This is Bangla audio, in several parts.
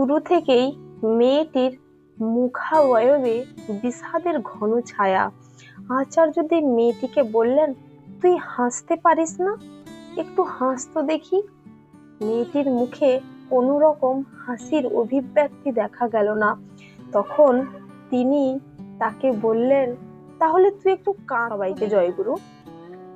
শুরু থেকেই মেয়েটির মুখাবয়বে বিষাদের ঘন ছায়া। আচার্যদেব মেয়েটিকে বললেন, তুই হাসতে পারিস না? একটু হাস তো দেখি। মেয়েটির মুখে কোনো রকম হাসির অভিব্যক্তি দেখা গেল না। তখন তিনি তাকে বললেন, তাহলে তুই একটু কাঁ জয়গুরু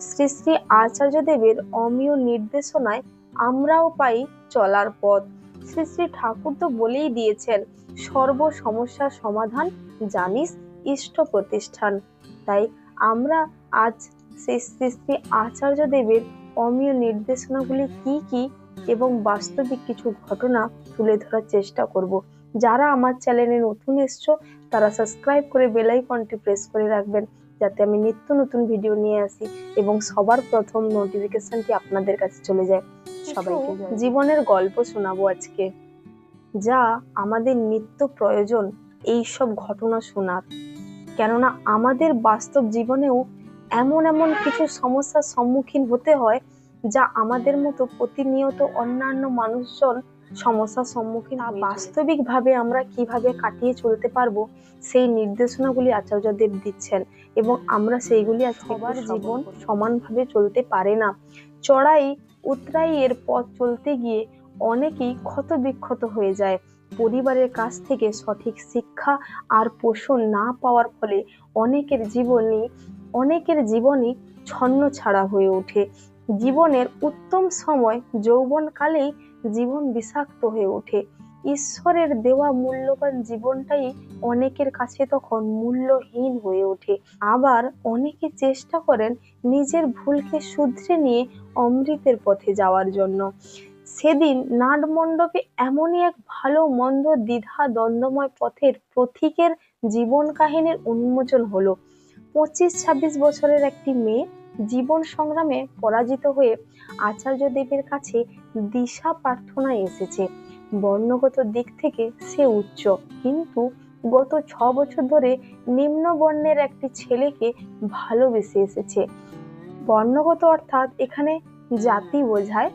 শ্রী শ্রী আচার্যদেবের অমীয় নির্দেশনায় আমরাও পাই চলার পথ। শ্রী শ্রী ঠাকুর তো বলেই দিয়েছেন, সর্ব সমস্যার সমাধান জানিস ইষ্ট প্রতিষ্ঠান। তাই আমরা আজ সেই শ্রী শ্রী আচার্যদেবের অমীয় নির্দেশনাগুলি কি কি এবং বাস্তবিক কিছু ঘটনা তুলে ধরার চেষ্টা করব। যারা আমার চ্যানেলে নতুন এসছো, তারা সাবস্ক্রাইব করে বেল আইকনটি প্রেস করে রাখবেন। যাতে আমি নিত্য নতুন ভিডিও নিয়ে আসি এবং সবার প্রথম নোটিফিকেশনটি আপনাদের কাছে চলে যায়। সবাইকে জীবনের গল্প শোনাবো আজকে যা আমাদের নিত্য প্রয়োজন এই সব ঘটনা শোনার। কেননা আমাদের বাস্তব জীবনেও এমন এমন কিছু সমস্যার সম্মুখীন হতে হয় যা আমাদের মতো প্রতিনিয়ত অন্যান্য মানুষজন সমস্যার সম্মুখীন বাস্তবিকভাবে আমরা কীভাবে কাটিয়ে চলতে পারব সেই নির্দেশনাগুলি আচার্যদেব দিচ্ছেন এবং আমরা সেইগুলি আর সবার জীবন সমানভাবে চলতে পারে না। চড়াই উতরাইয়ের পথ চলতে গিয়ে অনেকেই ক্ষত বিক্ষত হয়ে যায়। পরিবারের কাছ থেকে সঠিক শিক্ষা আর পোষণ না পাওয়ার ফলে অনেকের জীবনই অনেকের জীবনই ছন্ন ছাড়া হয়ে ওঠে। জীবনের উত্তম সময় যৌবনকালেই জীবন বিষাক্ত হয়ে ওঠে। ঈশ্বরের দেওয়া মূল্যবান জীবনটাই অনেকের কাছে তখন মূল্যহীন হয়ে ওঠে। আবার অনেকে চেষ্টা করেন নিজের ভুলকে শুধরে নিয়ে অমৃতের পথে যাওয়ার জন্য। সেদিন নাটমণ্ডপে এমনই এক ভালো, মন্দ, দ্বিধা, দ্বন্দ্বময় পথের প্রতীকের জীবন কাহিনীর উন্মোচন হলো। পঁচিশ ছাব্বিশ বছরের একটি মেয়ে জীবন সংগ্রামে পরাজিত হয়ে আচার্য দেবের কাছে দিশা প্রার্থনায় এসেছে। বর্ণগত দিক থেকে সে উচ্চ। কিন্তু গত ছ বছর ধরে নিম্ন বর্ণের একটি ছেলেকে ভালোবেসে এসেছে। বর্ণগত অর্থাৎ এখানে জাতি বোঝায়।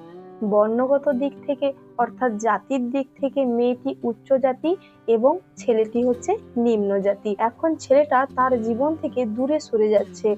বর্ণগত দিক থেকে অর্থাৎ জাতির দিক থেকে মেয়েটি উচ্চ জাতি এবং ছেলেটি হচ্ছে নিম্ন জাতি। এখন ছেলেটা তার জীবন থেকে দূরে সরে যাচ্ছে।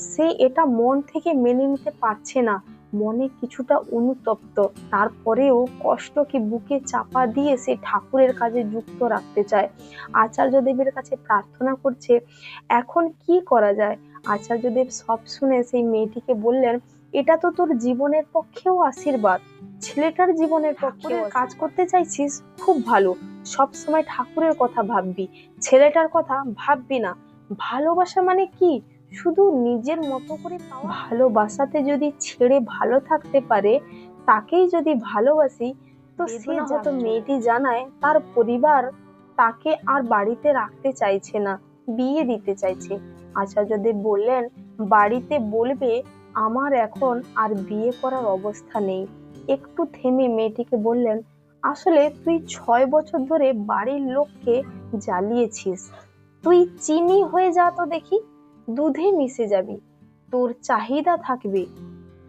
সে এটা মন থেকে মেনে নিতে পারছে না। মনে কিছুটা অনুতপ্ত। তারপরেও কষ্টকে বুকে চাপা দিয়ে সে ঠাকুরের কাজে যুক্ত রাখতে চায়। আচার্যদেবের কাছে প্রার্থনা করছে এখন কি করা যায়? আচার্যদেব সব শুনে সেই মেয়েটিকে বললেন এটা তো তোর জীবনের পক্ষেও আশীর্বাদ। ছেলেটার জীবনের পক্ষে কাজ করতে চাইছিস? খুব ভালো। সব সময় ঠাকুরের কথা ভাববি। ছেলেটার কথা ভাববি না। ভালোবাসা মানে কি? শুধু নিজের মতো করে ভালোবাসাতে যদি ছেড়ে ভালো থাকতে পারে তাকেই যদি ভালোবাসি তো সে যত মেয়েটি জানায় তার পরিবার তাকে আর বাড়িতে রাখতে চাইছে না বিয়ে দিতে চাইছে। আচার্যদেব বললেন বাড়িতে বলবে আমার এখন আর বিয়ে করার অবস্থা নেই। একটু থেমে মেয়েটিকে বললেন আসলে তুই ছয় বছর ধরে বাড়ির লোককে জ্বালিয়েছিস। তুই চিনি হয়ে যা তো দেখি। দুধে মিশে যাবি। তোর চাহিদা থাকবে।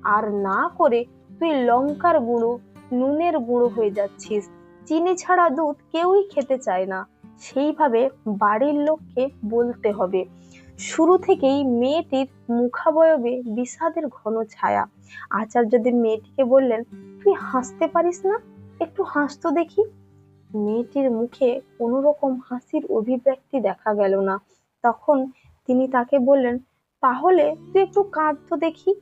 আর না করে তুই লঙ্কার গুঁড়ো, নুনের গুঁড়ো হয়ে যাচ্ছিস। চিনি ছাড়া দুধ কেউই খেতে চায় না। সেইভাবে বাড়ির লোককে বলতে হবে। শুরু থেকেই মেয়েটির মুখাবয়বে বিষাদের ঘন ছায়া। আচার্যদেব মেয়েটিকে বললেন, তুই হাসতে পারিস না? একটু হাসতো দেখি। মেয়েটির মুখে কোনো রকম হাসির অভিব্যক্তি দেখা গেল না। তখন তিনি তাকে বললেন তাহলে তুই একটু কাঁদতো দেখি?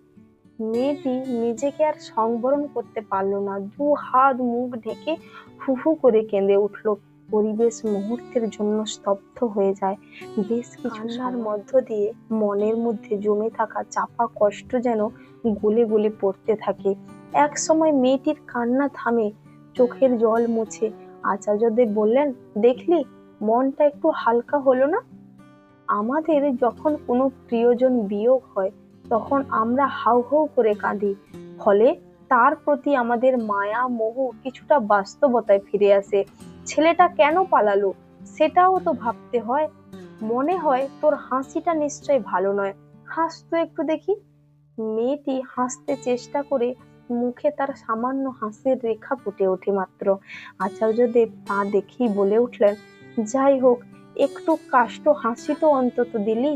মেয়েটি নিজেকে আর সংবরণ করতে পারল না। দু হাত মুখ ঢেকে হু হু করে কেঁদে উঠল। পরিবেশ মুহূর্তের জন্য স্তব্ধ হয়ে যায়। বেশ কিছু মধ্য দিয়ে মনের মধ্যে জমে থাকা চাপা কষ্ট যেন গলে গলে পড়তে থাকে। এক সময় মেয়েটির কান্না থামে চোখের জল মুছে। আচার্যদেব বললেন দেখলি মনটা একটু হালকা হলো না? আমাদের যখন কোনো প্রিয়জন বিয়োগ হয়, তখন আমরা হাউ হাউ করে কাঁদি। ফলে তার প্রতি আমাদের মায়া, মোহ কিছুটা বাস্তবতায় ফিরে আসে। ছেলেটা কেন পালালো? সেটাও তো ভাবতে হয়। মনে হয় তোর হাসিটা নিশ্চয় ভালো নয়। হাস তো একটু দেখি। মেয়েটি হাসতে চেষ্টা করে মুখে তার সামান্য হাসির রেখা ফুটে ওঠে মাত্র। আচার্যদেব তা দেখেই বলে উঠলেন, যাই হোক একটু কাষ্ট হাসি তো অন্তত দিলি।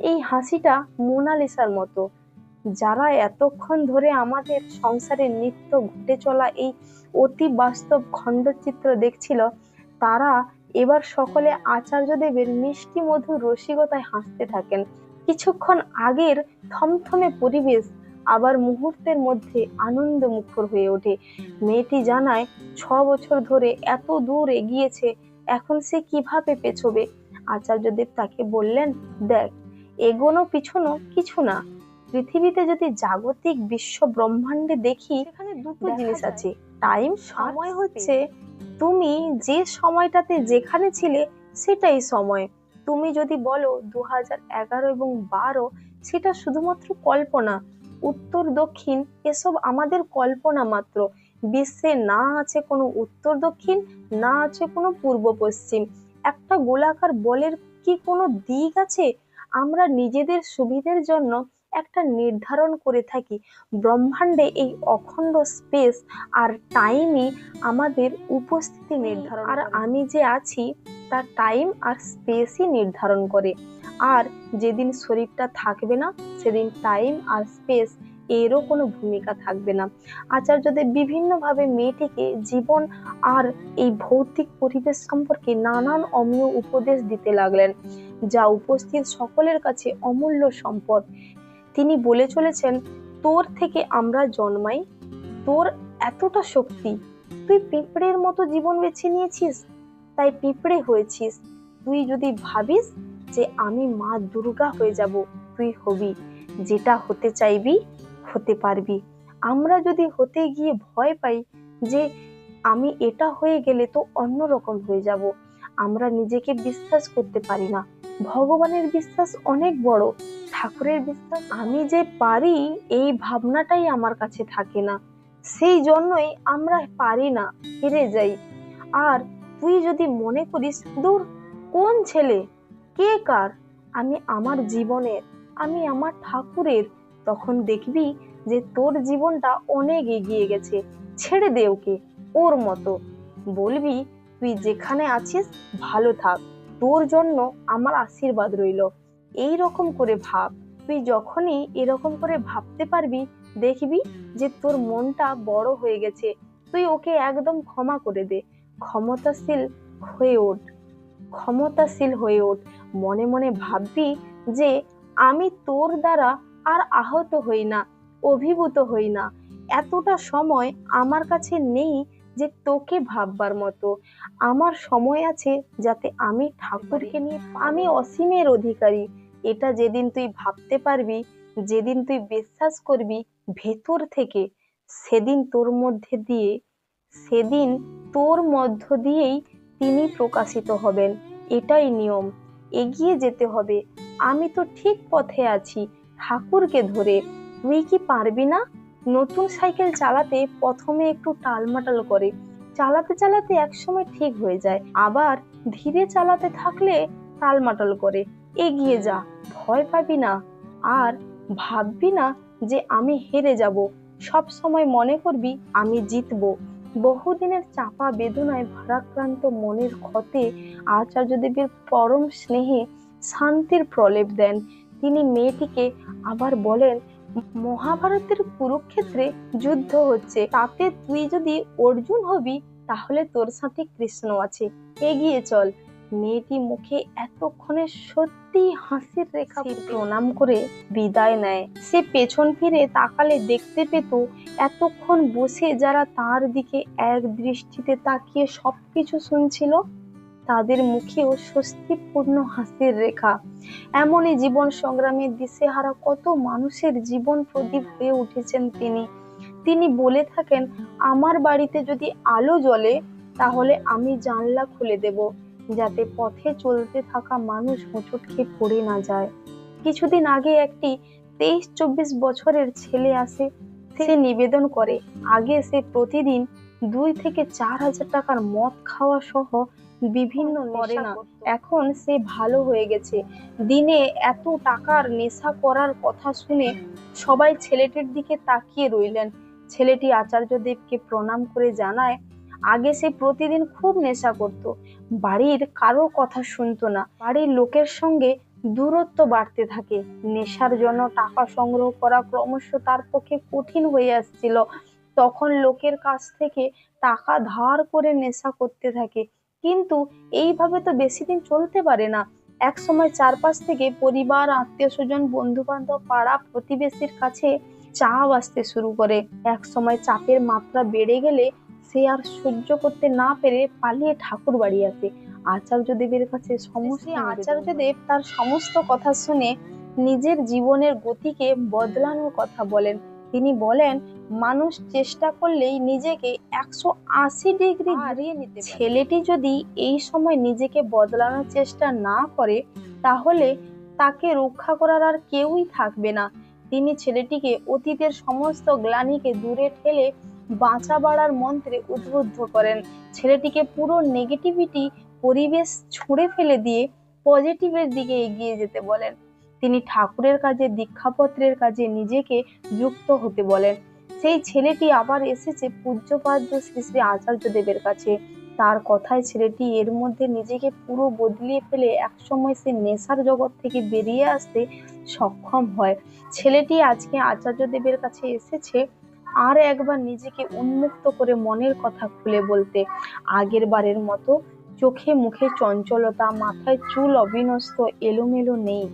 এই হাসিটা মোনালিসার মতো। যারা এতক্ষণ ধরে আমাদের সংসারের নিত্য ঘটে চলা এই অতি বাস্তব খণ্ডচিত্র দেখছিল, তারা এবার সকলে আচার্যদেবের মিষ্টি মধুর রসিকতায় হাসতে থাকেন। কিছুক্ষণ আগের থমথমে পরিবেশ আবার মুহূর্তের মধ্যে আনন্দ মুখর হয়ে ওঠে। মেয়েটি জানায়, ছ বছর ধরে এত দূর এগিয়েছে এখন সে কীভাবে পেছবে? আচার্যদেব তাকে বললেন দেখ এগোনো পিছনো কিছু না। পৃথিবীতে যদি জাগতিক বিশ্ব ব্রহ্মাণ্ডে দেখি এখানে দুটো জিনিস আছে। টাইম সময় হচ্ছে তুমি যে সময়টাতে যেখানে ছিলে সেটাই সময়। তুমি যদি বলো দু এগারো এবং বারো সেটা শুধুমাত্র কল্পনা। উত্তর দক্ষিণ এসব আমাদের কল্পনা মাত্র। বিশ্বে না আছে কোনো উত্তর দক্ষিণ, না আছে কোনো পূর্ব পশ্চিম। একটা গোলাকার বলের কি কোনো দিক আছে? আমরা নিজেদের সুবিধের জন্য একটা নির্ধারণ করে থাকি। ব্রহ্মাণ্ডে এই অখণ্ড স্পেস আর টাইমই আমাদের উপস্থিতি নির্ধারণ আর আমি যে আছি তা টাইম আর স্পেসই নির্ধারণ করে। আর যেদিন শরীরটা থাকবে না, সেদিন টাইম আর স্পেস এরও কোনো ভূমিকা থাকবে না। আচার্যদেব বিভিন্নভাবে মেয়েটিকে জীবন আর এই ভৌতিক পরিবেশ সম্পর্কে নানান অমীয় উপদেশ দিতে লাগলেন, যা উপস্থিত সকলের কাছে অমূল্য সম্পদ। তিনি বলে চলেছেন, তোর থেকে আমরা জন্মাই, তোর এতটা শক্তি। তুই পিঁপড়ের মতো জীবন বেছে নিয়েছিস, তাই পিঁপড়ে হয়েছিস। তুই যদি ভাবিস যে আমি মা দুর্গা হয়ে যাব, তুই হবি। যেটা হতে চাইবি হতে পারবি। আমরা যদি হতে গিয়ে ভয় পাই যে আমি এটা হয়ে গেলে তো অন্যরকম হয়ে যাব, আমরা নিজেকে বিশ্বাস করতে পারি না। ভগবানের বিশ্বাস অনেক বড়, ঠাকুরের বিশ্বাস আমি যে পারি এই ভাবনাটাই আমার কাছে থাকে না। সেই জন্যই আমরা পারি না, হেরে যাই। আর তুই যদি মনে করিস, দূর, কোন ছেলে? কে কার? আমি আমার জীবনের, আমি আমার ঠাকুরের তখন দেখবি যে তোর জীবনটা অনেক এগিয়ে গেছে। ছেড়ে দে ওকে, ওর মতো। বলবি, তুই যেখানে আছিস, ভালো থাক। তোর জন্য আমার আশীর্বাদ রইল। এই রকম করে ভাব। তুই যখনই এরকম করে ভাবতে পারবি, দেখবি যে তোর মনটা বড় হয়ে গেছে। তুই ওকে একদম ক্ষমা করে দে। ক্ষমতাশীল হয়ে ওঠ। ক্ষমতাশীল হয়ে ওঠ। মনে মনে ভাববি যে আমি তোর দ্বারা আর আহত হই না, অভিভূত হই না। এতটা সময় আমার কাছে নেই যে তোকে ভাববার মতো। আমার সময় আছে যাতে আমি ঠাকুরকে নিয়ে, আমি অসীমের অধিকারী। এটা যেদিন তুই ভাবতে পারবি, যেদিন তুই বিশ্বাস করবি ভেতর থেকে, সেদিন তোর মধ্যে দিয়ে, সেদিন তোর মধ্য দিয়েই তিনি প্রকাশিত হবেন। এটাই নিয়ম। এগিয়ে যেতে হবে। আমি তো ঠিক পথে আছি। ঠাকুরকে ধরে, তুই কি পারবি না? নতুন সাইকেল চালাতে প্রথমে একটু টালমাটাল করে। চালাতে চালাতে একসময় ঠিক হয়ে যায়, আবার ধীরে চালাতে থাকলে টালমাটাল করে। এগিয়ে যা, ভয় পাবি না। আর ভাববি না যে আমি হেরে যাব। সব সময় মনে করবি আমি জিতবো। বহুদিনের চাপা বেদনায় ভারাক্রান্ত মনের ক্ষতে আচার্যদেবের পরম স্নেহে শান্তির প্রলেপ দেন। তিনি মেয়েটিকে আবার বলেন মহাভারতের কুরুক্ষেত্রে যুদ্ধ হচ্ছে। তাতে তুই যদি অর্জুন হবি তাহলে তোর সাথে কৃষ্ণ আছে। এগিয়ে চল। মেয়েটি মুখে এতক্ষণে সত্যি হাসির রেখা প্রণাম করে বিদায় নেয়। সে পেছন ফিরে তাকালে দেখতে পেত এতক্ষণ বসে যারা তার দিকে এক দৃষ্টিতে তাকিয়ে সবকিছু শুনছিল তাদের মুখেও স্বস্তিপূর্ণ হাসির রেখা। এমনই জীবন সংগ্রামের দিশেহারা কত মানুষের জীবন প্রদীপ হয়ে উঠেছেন তিনি। তিনি বলে থাকেন, আমার বাড়িতে যদি আলো জ্বলে, তাহলে আমি জানলা খুলে দেব, যাতে পথে চলতে থাকা মানুষ হোঁচট খেয়ে পড়ে না যায়। কিছুদিন আগে একটি তেইশ চব্বিশ বছরের ছেলে আসে, সে নিবেদন করে, আগে সে প্রতিদিন দুই থেকে চার হাজার টাকার মদ খাওয়া সহ বিভিন্ন করে না। এখন সে ভালো হয়ে গেছে। দিনে এত টাকার নেশা করার কথা শুনে সবাই ছেলেটির দিকে তাকিয়ে রইলেন। ছেলেটি আচার্যদেবকে প্রণাম করে জানায় আগে সে প্রতিদিন খুব নেশা করত। বাড়ির কারোর কথা শুনতো না। বাড়ির লোকের সঙ্গে দূরত্ব বাড়তে থাকে। নেশার জন্য টাকা সংগ্রহ করা ক্রমশ তার পক্ষে কঠিন হয়ে আসছিল। তখন লোকের কাছ থেকে টাকা ধার করে নেশা করতে থাকে। কিন্তু এইভাবে তো বেশি দিন চলতে পারে না। এক সময় চারপাশ থেকে পরিবার আত্মীয় স্বজন বন্ধু বান্ধব পাড়া প্রতিবেশীর কাছে চাপ আসতে শুরু করে। এক সময় চাপের মাত্রা বেড়ে গেলে সে আর সহ্য করতে না পেরে পালিয়ে ঠাকুর বাড়ি আসে। আচার্য দেবের কাছে সমস্ত আচার্য দেব তার সমস্ত কথা শুনে নিজের জীবনের গতিকে বদলানোর কথা বলেন। তিনি বলেন মানুষ চেষ্টা করলেই নিজেকে একশো আশি ডিগ্রি হারিয়ে নিতে ছেলেটি যদি এই সময় নিজেকে বদলানোর চেষ্টা না করে তাহলে তাকে রক্ষা করার আর কেউই থাকবে না। তিনি ছেলেটিকে অতীতের সমস্ত গ্লানিকে দূরে ঠেলে বাঁচা বাড়ার মন্ত্রে উদ্বুদ্ধ করেন। ছেলেটিকে পুরো নেগেটিভিটি পরিবেশ ছুঁড়ে ফেলে দিয়ে পজিটিভের দিকে এগিয়ে যেতে বলেন। তিনি ঠাকুরের কাজে, দীক্ষাপত্রের কাজে নিজেকে যুক্ত হতে বলেন। সেই ছেলেটি আবার এসেছে পূজ্যপাদ্য শ্রী শ্রী আচার্য দেবের কাছে। তার কথায় ছেলেটি এর মধ্যে নিজেকে পুরো বদলিয়ে ফেলে একসময় সে নেশার জগৎ থেকে বেরিয়ে আসতে সক্ষম হয়। ছেলেটি আজকে আচার্য দেবের কাছে এসেছে আর একবার নিজেকে উন্মুক্ত করে মনের কথা খুলে বলতে। আগের বারের মতো চোখে মুখে চঞ্চলতা, মাথায় চুল অবিনস্ত, এলোমেলো নেই।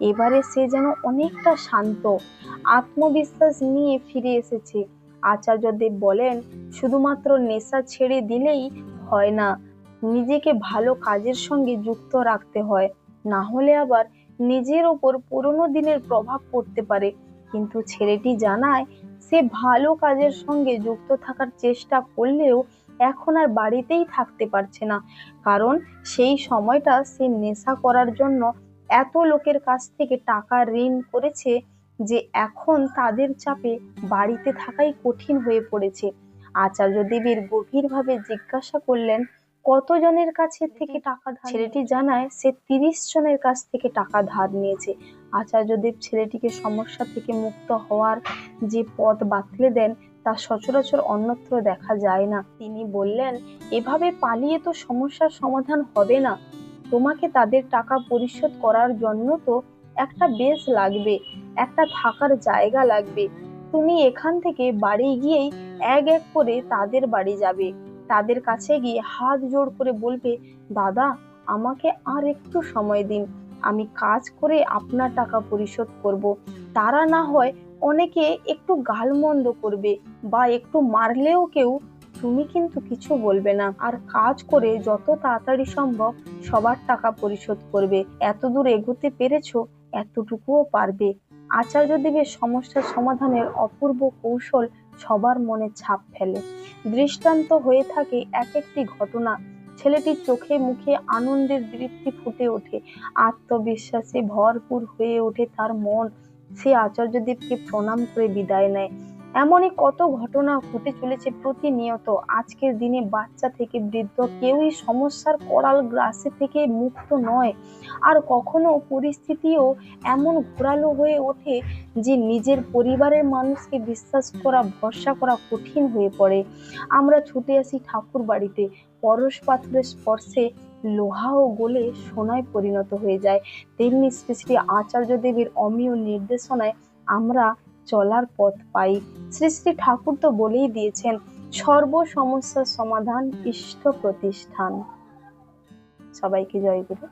এবারে সে যেন অনেকটা শান্ত, আত্মবিশ্বাস নিয়ে ফিরে এসেছে। আচার্যদেব বলেন, শুধুমাত্র নেশা ছেড়ে দিলেই হয় না, নিজেকে ভালো কাজের সঙ্গে যুক্ত রাখতে হয়। না হলে আবার নিজের ওপর পুরনো দিনের প্রভাব পড়তে পারে। কিন্তু ছেলেটি জানায়, সে ভালো কাজের সঙ্গে যুক্ত থাকার চেষ্টা করলেও এখন আর বাড়িতেই থাকতে পারছে না। কারণ সেই সময়টা সে নেশা করার জন্য এত লোকের কাছ থেকে টাকা ঋণ করেছে যে এখন তাদের চাপে বাড়িতে থাকাই কঠিন হয়ে পড়েছে। আচার্য দেবীর গভীরভাবে জিজ্ঞাসা করলেন, কতজনের কাছে থেকে টাকা ধার? ছেলেটি জানায়, সে তিরিশ জনের কাছ থেকে টাকা ধার নিয়েছে। আচার্যদেব ছেলেটিকে সমস্যা থেকে মুক্ত হওয়ার যে পথ বাতলে দেন, তা সচরাচর অন্যত্র দেখা যায় না। তিনি বললেন, এভাবে পালিয়ে তো সমস্যার সমাধান হবে না। তোমাকে তাদের টাকা পরিশোধ করার জন্য তো একটা বেশ লাগবে, একটা থাকার জায়গা লাগবে। তুমি এখান থেকে বাড়ি গিয়েই এক এক করে তাদের বাড়ি যাবে। তাদের কাছে গিয়ে হাত জোড় করে বলবে, দাদা, আমাকে আর একটু সময় দিন। আমি কাজ করে আপনার টাকা পরিশোধ করব। তারা না হয় অনেকে একটু গালমন্দ করবে বা একটু মারলেও কেউ তুমি কিন্তু কিছু বলবে না। আর কাজ করে যত তাড়াতাড়ি সম্ভব সবার টাকা পরিশোধ করবে। এত দূর এগোতে পেরেছ, এতটুকুও পারবে। আচার্য দেবের সমস্যার সমাধানের অপূর্ব কৌশল সবার মনে ছাপ ফেলে। দৃষ্টান্ত হয়ে থাকে এক একটি ঘটনা। ছেলেটির চোখে মুখে আনন্দের দৃপ্তি ফুটে ওঠে। আত্মবিশ্বাসে ভরপুর হয়ে ওঠে তার মন। সে আচার্যদেবকে প্রণাম করে বিদায় নেয়। এমনই কত ঘটনা ঘটে চলেছে প্রতিনিয়ত। আজকের দিনে বাচ্চা থেকে বৃদ্ধ কেউই সমস্যার করাল গ্রাসে থেকে মুক্ত নয়। আর কখনো পরিস্থিতিও এমন ঘোরালো হয়ে ওঠে যে নিজের পরিবারের মানুষকে বিশ্বাস করা, ভরসা করা কঠিন হয়ে পড়ে। আমরা ছুটে আসি ঠাকুর বাড়িতে। পরশ পাথরের স্পর্শে লোহাও গলে সোনায় পরিণত হয়ে যায়। তেমনি শ্রী শ্রী আচার্য দেবীর অমীয় নির্দেশনায় আমরা চলার পথ পাই। শ্রী শ্রী ঠাকুর তো বলেই দিয়েছেন সর্ব সমস্যার সমাধান ইষ্ট প্রতিষ্ঠান। সবাইকে জয় গুরু।